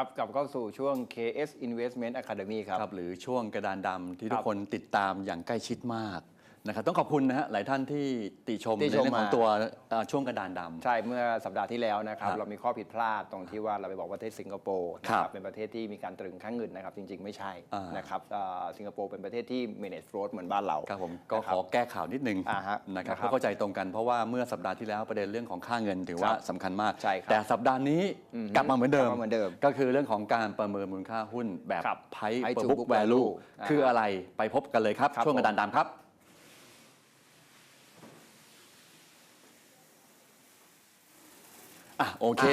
ครับกลับเข้าสู่ช่วง KS Investment Academy ครับ ครับ หรือช่วงกระดานดำที่ครัทุบกคนติดตามอย่างใกล้ชิดมาก นะครับต้องขอบคุณนะฮะหลายท่านที่ติชมติในชมเรื่องของมา ตัวเอ่อช่วงกระดานดำ ใช่เมื่อสัปดาห์ที่แล้วนะครับครับเรามีข้อผิดพลาดตรงที่ว่าเราไปบอกว่าประเทศสิงคโปร์นะคครัรับบเป็นประเทศที่มีการตรึงค่าเงินนะครับ จริงๆไม่ใช่อ่าน นะครับเอ่อสิงคโปร์เป็นประเทศที่ manage float เหมือนบ้านเราครับผมก็นะขอแก้ข่าวนิดนึงอ่าฮะนะครับนะครับเพื่อเข้าใจตรงกันเพราะว่าเมื่อสัปดาห์ที่แล้วประเด็นเรื่องของค่าเงินถือว่าครับสำคัญมาก ใช่ครับแต่สัปดาห์นี้อืมกลับมาเหมือนเดิมกลับมาเหมือนเดิมก็คือเรื่องของการประเมินมูลค่าหุ้นแบบครับ Price Price per to book book value value คืออะไรไปพบกันเลยครับ ครับช่วงกระดานดำครับ อะโอเค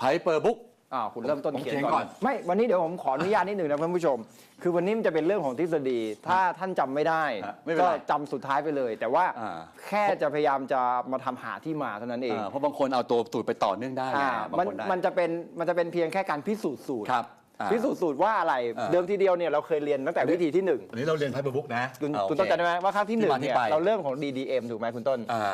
Price per book อ้าวคุณเริ่มต้นผมเขียนเขียนก่ก่ออน น ไม่ วันนี้เดี๋ยวผมขออนุญาตนิดหนึ่งนะท่านผู้ชม คือวันนี้มันจะเป็นเรื่องของทฤษฎี ถ้าท่านจำไม่ได้ ฮะไม่เป็นก็ไรจำสุดท้ายไปเลย แต่ว่าอ่า แค่จะพยายามจะมาทำหาที่มาเท่านั้นเองอ่าเพราะบางคนเอาตัวสูตรไปต่อเนื่องได้ไงอ่าบางมันคนได้ มันจะเป็นมันจะเป็นเพียงแค่การพิสูจน์สูตร ครับอ่า พิสูจน์สูตรว่าอะไรอ่า เดิมทีเดียวเนี่ยเราเคยเรียนตั้งแต่วิธีที่หนึ่งอันนี้เราเรียน Price per book นะ คุณอ่าคุณโอต้นเคจำได้ไหมว่าครั้งที่หนึ่งที่มาที่เนี่ยไป เราเริ่มของ DDM ถูกไหมคุณต้น อ่า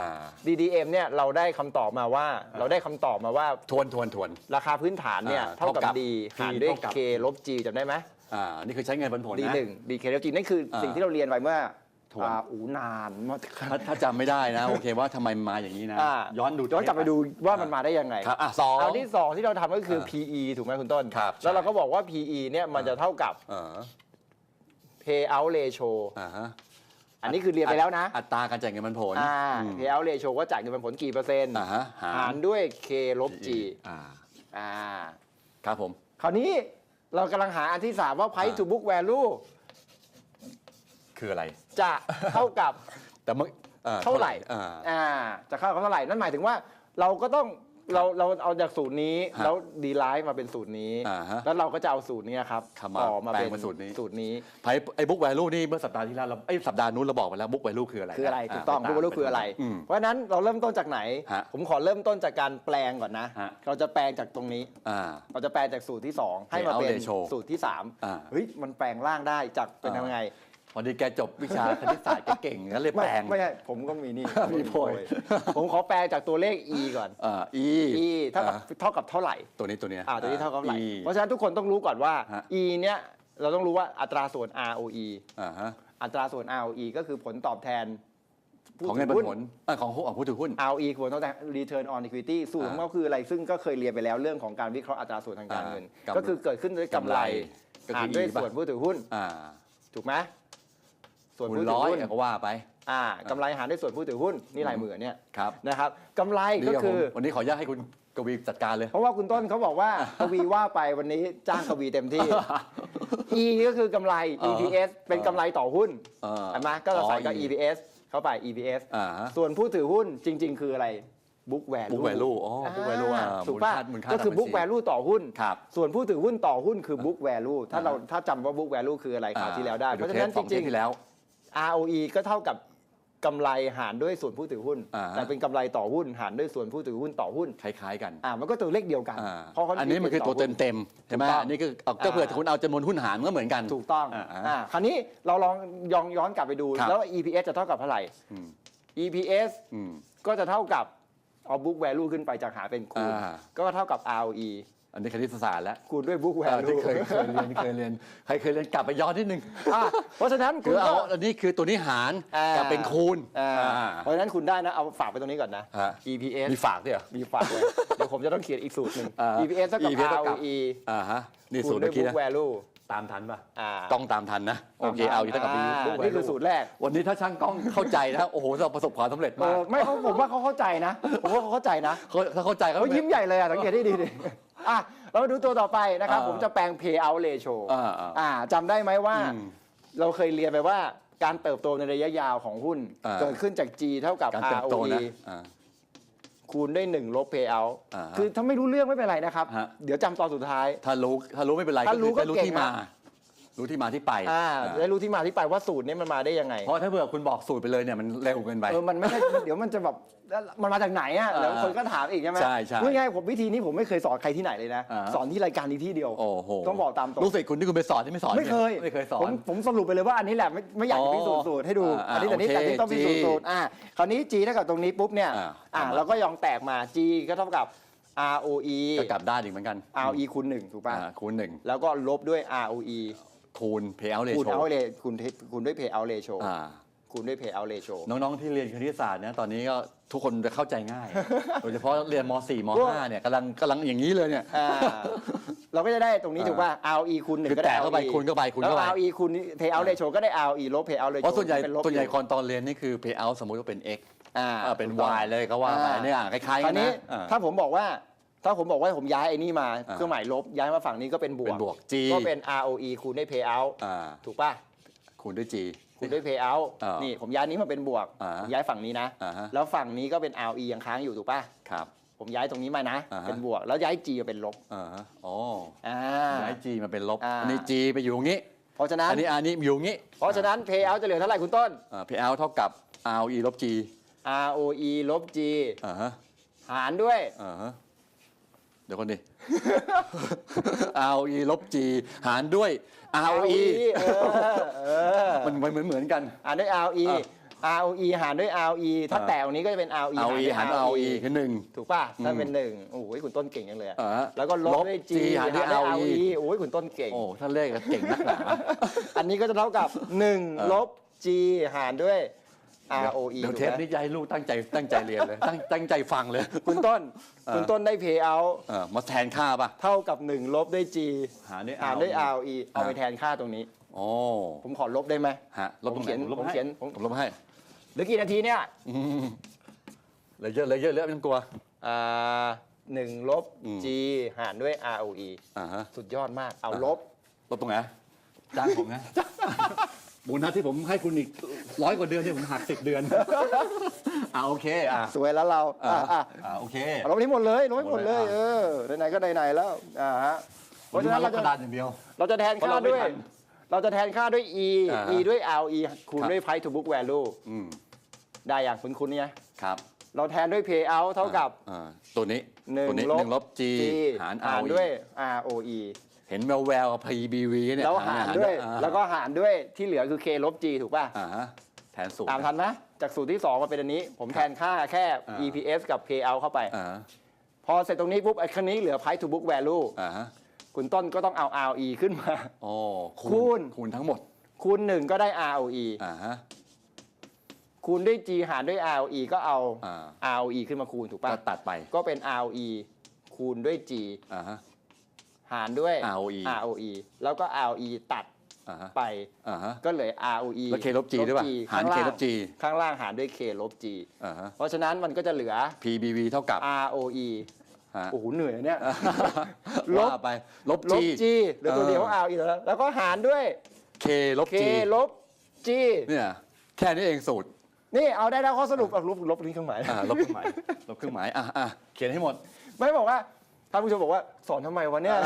DDM เนี่ยเราได้คำตอบมาว่าเราได้คำตอบมาว่าทวนทวนทวน ราคาพื้นฐานเนี่ยอ่าเท่ากับ เท่ากับ D P หารด้วยเท่ากับ K ลบ G จำได้ไหม อ่า นี่คือใช้เงินปันผล D นะหนึ่ง D K ลบ G นั่นคือสิ่งที่เราเรียนไปเมื่อ ทวนอ่าอูนานมากถ้าถ้าจำไม่ได้นะ โอเคว่าทำไมมันมาอย่างนี้นะ อ่าย้อนดูย้อนกลับไปดูว่ามันมาได้ยังไงครับอะสองเอาที่สองที่เราทำก็คือ อ่า PE ถูกไหมคุณต้น ครับแล้วเราใช่ก็บอกว่า PE เนี่ยมันจะเท่ากับ เออ payout ratio อ่าฮะอันนี้คือเรียนไปแล้วนะอัตราการจ่ายเงินปันผลอ่า อืม payout ratio ว่าจ่ายเงินปันผลกี่เปอร์เซ็นต์อ่าฮะหาหารด้วย K ลบ G อ่าอ่า ครับผม คราวนี้เรากำลังหาอันที่ 3 ว่า price อ่า to book value คืออะไร จะเท่ากับ แต่เมื่ออ่เท่าไหร่ อ่า อ่าจะเข้ากับเท่าไหร่ นั่นหมายถึงว่าเราก็ต้องเราเราเอาจากสูตรนี้ฮะแล้วดีไลฟ์มาเป็นสูตรนี้ อ่าฮะแล้วเราก็จะเอาสูตรนี้ครับเข้ามาต่อมาแปลเป็งนเป็นสูตรนี้ สูตรนี้ไพ่ไอ้บุ๊กแวลูนี่เมื่อสัปดาห์ที่แล้วเราไอ้ยสัปดาห์นู้นเราบอกไปแล้วบุ๊กแวลูคืออะไรคืออะไรนถูกต้องไป book value คืออะไร มเพราะฉะนั้นเราเริ่มต้นจากไหน ฮะผมขอเริ่มต้นจากการแปลงก่อนนะ ฮะ เราจะแปลงจากตรงนี้ อ่า เราจะแปลงจากสูตรที่ 2 ให้มา Payout เป็น ratio สูตรที่ อ่า3 เฮ้ย มันแปลงร่างได้จากเป็นอ่า ยังไง พอดีแกจบวิชาคณิตศาสตร์แกเก่งงั้นเลยไม่แปลง ไม่ใช่ผมก็มีนี่มีโพย ผมขอแปลจากตัวเลข e ก่อนอ่า e e เท่ากับอ่เท่ากับเท่าไหร่ ตัวนี้ตัวเนี้ยอ่าตัวนี้เท่ากับเท่าไหร่ E เพราะฉะนั้นทุกคนต้องรู้ก่อนว่าฮะ e เนี่ยเราต้องรู้ว่าอัตราส่วน ROE อ่าฮะอัตราส่วน ROE ก็คือผลตอบแทนผู้ของเงินถืปัอนหุ้ผลเอ่อของหุ้นของผู้ถือหุ้น ROE คือผลตอบแทน Return on Equity สูตรของเขาคืออะไรซึ่งก็เคยเรียนไปแล้วเรื่องของการวิเคราะห์อัตราส่วนทางการเงินอ่ากำก็คือเกิดขึ้นด้วยกำไรก็คือหารด้วย E ป่ะส่วนผู้ถือหุ้นอ่าถูกไหม ส่วนคูณผู้ถืร้ออยหุ้นก็ว่าไป อ่ากำไรหารด้วยส่วนผู้ถือหุ้นนี่ลายมือเนี่ยครับ นะครับกำไรดีก็รับคือผมวันนี้ขออนุญาตให้คุณกวีจัดการเลย เพราะว่าคุณต้นเขาบอกว่า กวีว่าไปวันนี้จ้างกวีเต็มที่ E ก็คือกำไรอ๋อ EPS เป็นกำไรต่อหุ้นเออเห็นไหมก็เราใส่กับอ๋อ EPS เข้าไป EPS อ่าฮะ ส่วนผู้ถือหุ้นจริง ๆ คืออะไร book value book value อ๋อ book value อ่าถูกป่ะมูลค่ามูลค่าก็คือ ทางบัญชี book value ต่อหุ้น ครับ ส่วนผู้ถือหุ้นต่อหุ้นคือ book value ถ้าเราอ่าฮะถ้าจำว่า book value คืออะไรคราวที่แล้วได้ปเพราะฉะนั้นทปจสอริงเทปที่แล้วๆ ROE ก็เท่ากับกำไรหารด้วยส่วนผู้ถือหุ้น อ่าฮะแต่เป็นกำไรต่อหุ้นหารด้วยส่วนผู้ถือหุ้นต่อหุ้นคล้าย ๆ กันอ่ามันก็ตัวเลขเดียวกันอ่าเพราะเขา อันนี้มันคือตัวเต็มเต็มๆใช่ไหมถูกต้องอันนี้คือเอาก็เผื่อคุณเอาจำนวนหุ้นหารมันก็เหมือนกัน ถูกต้องอ่าอ่าคราวนี้เราลองย้อนย้อนกลับไปดู ครับ แล้ว EPS จะเท่ากับเท่าไหร่ อืม EPS อืม ก็จะเท่ากับเอา book value ขึ้นไปจากหารเป็นคูณอ่า ก็เท่ากับ ROE อันนี้คณิตศาสตร์แล้วคูณด้วย book เออ value ที่เคยเคยเรียนเคยเรียนใครเคยเรียนกลับไปย้อนนิดนึงอ่าเพราะฉะนั้นคืคุอณเอาก็อันนี้คือตัวนี้หารอ่า กับเป็นคูณอ่าอ่า เพราะฉะนั้นคุณได้นะ เอาฝากไปตรงนี้ก่อนนะ ฮะ EPS มีฝากด้วยเหรอ มีฝากเลย เดี๋ยวผมจะต้องเขียนอีกสูตรหนึ่ง อ่า EPS เท่ากับ EPS เท่ากับ ROE อ่าฮะนี่คูสูณตรด้วเมื่ยอกี้ book นะ value ตามทันป่ะ อ่าต้องตามทันนะโอเคเอาอยู่เท่ากับมีอ่า book นี่คือ value สูตรแรก วันนี้ถ้าช่างกล้องเข้าใจนะโอ้โหเราประสบความสำเร็จเอมากอไม่เขาผมว่าเขาเข้าใจนะ ผมว่าเขาเข้าใจนะเขาถ้าเข้าใจเขาเขายิ้มใหญ่เลยอะสังเกตได้ดีดิ อะเรามาดูตัวต่อไปนะครับอ่าผมจะแปลง payout ratio อ่าอ่าอ่าจำได้ไหมว่า อืมเราเคยเรียนไปว่าการเติบโตในระยะยาวของหุ้น อ่า เกิดขึ้นจาก G เท่ากับ การเติบโต ROE นะอ่า คูณด้วย1ลบ payout อ่าฮะคือถ้าไม่รู้เรื่องไม่เป็นไรนะครับ ฮะ เดี๋ยวจำตอนสุดท้าย ถ้ารู้ถ้ารู้ไม่เป็นไรถ้ารู้คือได้รู้ก็เก่งที่มา นะ รู้ที่มาที่ไปอ่าอ่าได้รู้ที่มาที่ไปว่าสูตรนี้มันมาได้ยังไงเพราะถ้าเผื่อคุณบอกสูตรไปเลยเนี่ยมันเร็วเกินไป เออมันไม่ใช่ เดี๋ยวมันจะแบบแล้วมันมาจากไหนอะอ่าแล้วคนก็ถามอีกใช่ไหมใช่ใช่พูดง่ายๆผมวิธีนี้ผมไม่เคยสอนใครที่ไหนเลยนะ อ่า สอนที่รายการนี้ที่เดียว โอ้โหต้องบอกตามตรง รู้สึกคุณที่คุณไปสอนที่ไม่สอนไม่เคยไม่เคยสอผมนผมสรุปไปเลยว่าอันนี้แหละไม่ไม่อยากจะอ๋อพิสูจน์สูตรให้ดูอ่าอันนี้แต่นี้โอเคแต่นี้ต้องพิสูจน์ G สูตรอ่าคราวนี้ G เท่ากับตรงนี้ปุ๊บเนี่ยอ่าอ่าทำมาเราก็ยองแตกมา G ก็เท่ากับ ROE ก็กลับด้านอีกเหมือนกัน ROE คูณหนึ่งถูกป่ะ อ่าคูณหนึ่ง แล้วก็ลบด้วย ROE คูณ payout คูณ ratio out ratio คูณคูณด้วย payout ratio อ่าคูณด้วย payout ratio น้องๆที่เรียนคณิตศาสตร์เนี่ยตอนนี้ก็ทุกคนจะเข้าใจง่าย โดยเฉพาะเรียนม .4 ม .5 เนี่ยกำลังกำลังอย่างนี้เลยเนี่ย อ่าเราก็จะได้ตรงนี้ถูกป่ะ ROE คูณหนึ่งคือก็ได้ แตะเข้าไป ROE คูณเข้าไปคูณเข้าไปแล้ว ROE คูณ payout ratio ก็ได้ ROE ลบ payout ratio เพราะส่วนใหญ่ป็ลบส่วนใหญ่อยู่คนตอนเรียนนี่คือ payout สมมุติว่าเป็น x อ่าอ่าเป็น ถูกต้อง y เลยก็ว่าไปอ่าเนี่ยคล้ายๆคกัรานวนะนี้อ่า ถ้าผมบอกว่า ถ้าผมบอกว่าผมย้ายไอ้นี่มาอ่าเครื่องหมายลบย้ายมาฝั่งนี้ก็เป็นบวเป็กนบวก g ก็เป็น ROE คูณด้วย payout อ่าถูกป่ะคูณด้วย g คูณด้วย payout อ่านี่นี่ผมย้ายนี้มาเป็นบวกอ่าผมย้ายฝั่งนี้นะอ่าฮะแล้วฝั่งนี้ก็เป็น ROE ยังค้างอยู่ถูกป่ะครับผมย้ายตรงนี้มานะอ่าฮะเป็นบวก แล้วย้าย G มาเป็นลบอ่าฮะอ๋ออ่าย้าย g มาเป็นลบอ่าอันนี้ g ไปอยู่ตรงนี้ เพราะฉะนั้นอันนี้อันนี้อยู่ตรงนี้ เพราะฉะนั้น payout จะเหลือเท่าไหร่คุณต้นอ่า payout เท่ากับ ROE ลบ g ROE ลบ G อ่าฮะหารด้วยอ่าฮะ เดี๋ยวก่อนดิ ROE ลบ g หารด้วย ROE เออเออมันมันเหมือนเหมือนกันหารด้วย ROE ROE หารด้วย ROE ถ้าอ่าแตะตรงนี้ก็จะเป็น ROE ROE หาร ด้วย ROE คือหนึ่ง ถูกป่ะถ้าอืมเป็นหนึ่งโอ้ยคุณต้นเก่งจังเลยอะอ่าฮะแล้วก็ลบด้วย G หารด้วย ROE โอ้ยคุณต้นเก่ง โอ้ถ้าเลขก็เก่งนักหนา อันนี้ก็จะเท่ากับเออ1ลบ G หารด้วย ROE เดี๋ยวถูกเทปไหมนี้จะให้ลูกตั้งใจตั้งใจเรียนเลยตั้งตั้งใจฟังเลย คุณต้นเออคุณต้นได้ payout เออมาแทนค่าป่ะ เท่ากับ 1 ลบด้วย G หารด้วยหารด้วย ROE ROE เอาไปแทนค่าตรงนี้โอ้ผมขอลบได้ไหมฮะลบตรงไหนผมเขียนลบผมให้เขียนผมผมลบให้เหลือกี่นาทีเนี่ยอืมเหลยเยอะเหลยเยอะเหลยไม่ต้องกลัวอ่าหนึ่งลบอืม G หารด้วย ROE อ่าฮะสุดยอดมาก เอาอ่าลบ ลบตรงไหนจ้างผมนะ โบุญนัดที่ผมให้คุณอีกร้อยกว่าเดือนเนี่ยผมหักสิบเดือน อ่าโอเคอ่าสวยแล้วเราอ่าอะอะอ่าโอเคเอาลบนี้หมดเลยลบให้หมดเลยหมดเลยเออไหนๆก็ไหนๆแล้วอ่าฮะเพราะฉะนั้นเรากจะระดาษอย่างเดียว เราจะแทนเพราะค่าเราไม่ด้วยทันเราจะแทนค่าด้วย e อ่า e ด้วย ROE คูณครับด้วย price to book value อืมได้อย่างคุณคุณเนี่ยครับ เราแทนด้วย payout เท่ากับอ่าตัวนี้หนึ่งตัวนี้ลบหนึ่งลบ G หารหาร ROE ด้วย ROE เห็นแววแววๆ PBV เนี่ยแล้วหารด้วยอ่าแล้วก็หารด้วยที่เหลือคือ k ลบ g ถูกป่ะอ่าฮะแทนสูตรตามทันไหมจากสูตรที่ 2 มาเป็นอันนี้ ผมแทนค่าแค่อ่า EPS กับ payout เข้าไปอ่าพอเสร็จตรงนี้ปุ๊บไอ้คันนี้เหลือ price to book value อ่าฮะคุณต้นก็ต้องเอา ROE ขึ้นมาโอ้คูณคูณทั้งหมด คูณ1ก็ได้ ROE อ่าฮะคูณด้วย G หารด้วย ROE ก็เอาอ่า ROE ขึ้นมาคูณถูกป่ะก็ตัดไปก็เป็น ROE คูณด้วย G อ่าฮะหารด้วย ROE ROE แล้วก็ ROE ตัดอ่าฮะไปอ่าฮะก็เหลือ ROE แล้ว K ลบ G ด้วยป่ะหารข้าง K ล่างลบ G ข้างล่างหารด้วย K ลบ G อ่าฮะเพราะฉะนั้นมันก็จะเหลือ PBV เท่ากับ ROE ฮะโอ้โหเหนื่อยเนี่ยลบว่าไปลบล G บ G เหลือตัวเดียวเออ ROE แล้วแล้วก็หารด้วย K ลบ K G ลบ G เนี่ยแค่นี้เองสูตรนี่เอาได้แล้วข้อสรุปเอาลบลบนี้เครื่องหมายอ่าลบเครื่องหมายลบเครื่องหมายอะอะเขียนให้หมด ไม่บอกว่า ท่านผู้ชมบอกว่าสอนทำไมวะเนี่ย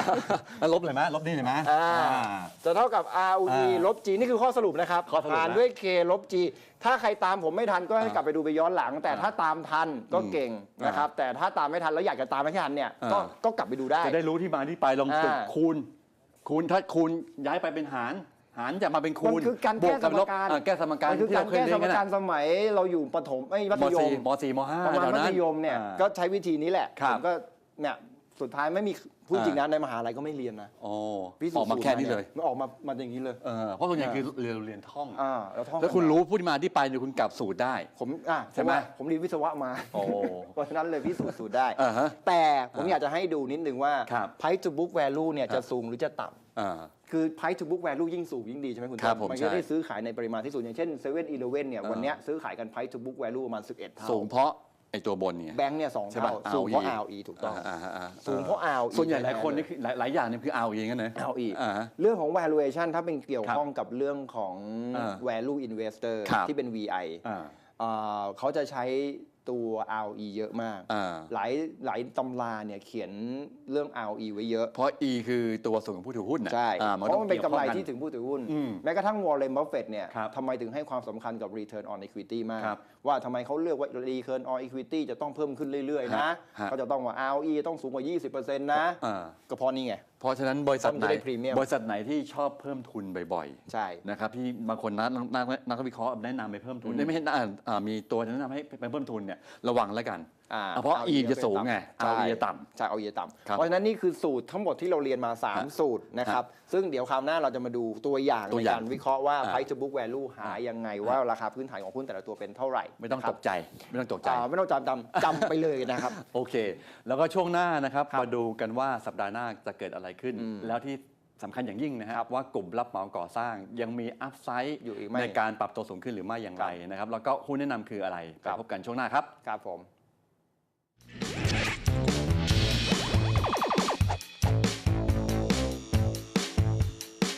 อะลบเลยไหมลบนี่เลยไหมอ่าอ่า จะเท่ากับ ROE อ่าลบ G นี่คือข้อสรุปนะครับข้อสรุปนะหารด้วย K ลบ G ถ้าใครตามผมไม่ทันก็ให้อ่ากลับไปดูไปย้อนหลัง แต่อ่าถ้าตามทันก็อืมเก่งนะครับ แต่ถ้าตามไม่ทันแล้วอยากจะตามไม่ทันเนี่ยก็อ่า ก็กลับไปดูได้ จะได้รู้ที่มาที่ไปลองฝึกอ่าคูณ คูณถ้าคูณย้ายไปเป็นหาร หารจะมาเป็นคูมัณนคือการบแก้วสมลบการอะแก้สมการมันคือที่การเราเคยแก้เรีสยนมกันการอะสมัยเราอยู่ประถมไอ้ยมัมธยม สี่มสี่มห้าประมาณแถวมันั้นธยมเนี่ยอ่าก็ใช้วิธีนี้แหละ ครับผมก็เนี่ย สุดท้ายไม่มีพูดอ่าจริงนะในมหาลัยก็ไม่เรียนนะโอ้พิสูจออกน์มาแค่นี้เลยมันออกมามาอย่างนี้เลยเออเพราะส่วนใหญ่อ่าคือเรียนเรียนท่องอ่าแล้วท่องแล้วคุณกันมารู้พูดมาที่ไปเนี่ยคุณกลับสูตรได้ ผมอะใช่ไหมผว่าผมเรียนวิศวะมาโอ้เพราะฉะนั้นเลยพิสูจน์สูตรได้อ่าฮะแต่ผมอ่าอยากจะให้ดูนิดนึงว่าครับ price to book value เนี่ยครับจะสูงหรือจะต่ำอ่าคือ price to book value ยิ่งสูงยิ่งดีใช่ไหมคุณครับต้นผมมันใช่จะได้ซื้อขายในปริมาณที่สูงอย่างเช่น7 e เ e ่ e อเนี่ยอ่าวันเนี้ยซื้อขายกัน price to book value ประมาณ11เท่าสูงเพราะ ไอ้ตัวบนเนี่ย แบงค์เนี่ยสองใช่เท่าป่ะสูงเพราะ ROE ROE ถูกต้องอ่าอ่าอ่าสูงเพราะ ROE ส่วนใหญ่หลายคนแๆนี่คือหลายหลายอย่างเนี่ยคือ ROE งั้นนะ ROE อ่าฮะ เรื่องของ valuation ถ้าเป็นเกี่ยวครับข้องกับเรื่องของ อ่า value investor ครับที่เป็น VI อ่า เอ่อเขาจะใช้ ตัว ROE เยอะมากอ่าหลายหลายตำราเนี่ยเขียนเรื่อง ROE ไว้เยอะ เพราะ E คือตัวส่วนของผู้ถือหุ้นน่ะใช่อ่เพราะมันเป็นกำไรต้องที่กี่ยวข้องถึงผู้ถือหุ้นอืมแม้กระทั่งวอร์เรนบัฟเฟตเนี่ยครับทำไมถึงให้ความสำคัญกับ Return on Equity มากครับว่าทำไมเขาเลือกว่า Return on Equity จะต้องเพิ่มขึ้นเรื่อยๆนะฮะฮะเขาจะต้องว่า ROE ต้องสูงกว่า 20%นะอ่าก็เพราะนี่ไงเพราะฉะนั้นบริษัทไหนต้องจะได้พรีเมียมบริษัทไหนที่ชอบเพิ่มทุนบ่อยใช่ๆนะครับที่บางคนนักนักนักวิเคราะห์แนะนำไปเพิ่มทุนอืมไม่ให้อ่าอ่ามีตัวแนะนำให้ไปเพิ่มทุนเนี่ยระวังแล้วกัน อ่าเพราะ E จะสูงไงใช่ ROE จะต่ำ ใช่เอา E ต่ำครับเพราะฉะนั้นนี่คือสูตรทั้งหมดที่เราเรียนมา ฮะ3 สูตรนะครับ ซึ่งเดี๋ยวคราวหน้าเราจะมาดูตัวอย่างตัวในอย่างการวิเคราะห์ว่า อ่า price to book value หายังไงว่าราคาพื้นฐานของหุ้นแต่ละตัวเป็นเท่าไหร่ไม่ต้องครัตบกใจ ไม่ต้องตกใจ อ่าไม่ต้องจำจำจำไปเลยนะครับ โอเค แล้วก็ช่วงหน้านะครับครับมาดูกันว่าสัปดาห์หน้าจะเกิดอะไรขึ้นอืมแล้วที่สำคัญอย่างยิ่งนะคครัรับบว่ากลุ่มรับเหมาก่อสร้างยังมีอัพไซด์อยู่อีกไหมในการปรับตัวสูงขึ้นหรือไม่อย่างไรนะครับ แล้วก็หุ้นแนะนำคืออะไรครัไปบพบกันช่วงหน้าครับ ครับผม